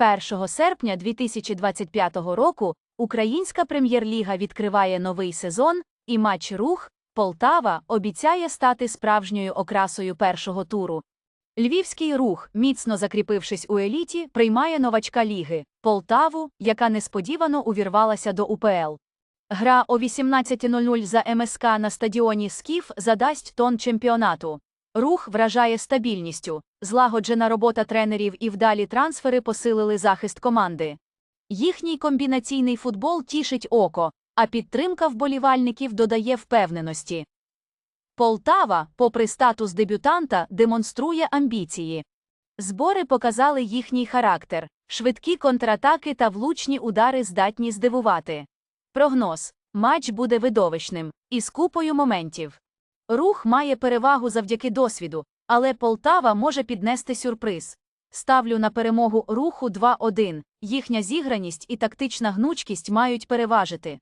1 серпня 2025 року Українська прем'єр-ліга відкриває новий сезон, і матч Рух Полтава обіцяє стати справжньою окрасою першого туру. Львівський рух, міцно закріпившись у еліті, приймає новачка ліги Полтаву, яка несподівано увірвалася до УПЛ. Гра о 18.00 за МСК на стадіоні Скіф задасть тон чемпіонату. Рух вражає стабільністю, злагоджена робота тренерів і вдалі трансфери посилили захист команди. Їхній комбінаційний футбол тішить око, а підтримка вболівальників додає впевненості. Полтава, попри статус дебютанта, демонструє амбіції. Збори показали їхній характер, швидкі контратаки та влучні удари здатні здивувати. Прогноз матч буде видовищним, із купою моментів. Рух має перевагу завдяки досвіду, але Полтава може піднести сюрприз. Ставлю на перемогу руху 2-1. Їхня зіграність і тактична гнучкість мають переважити.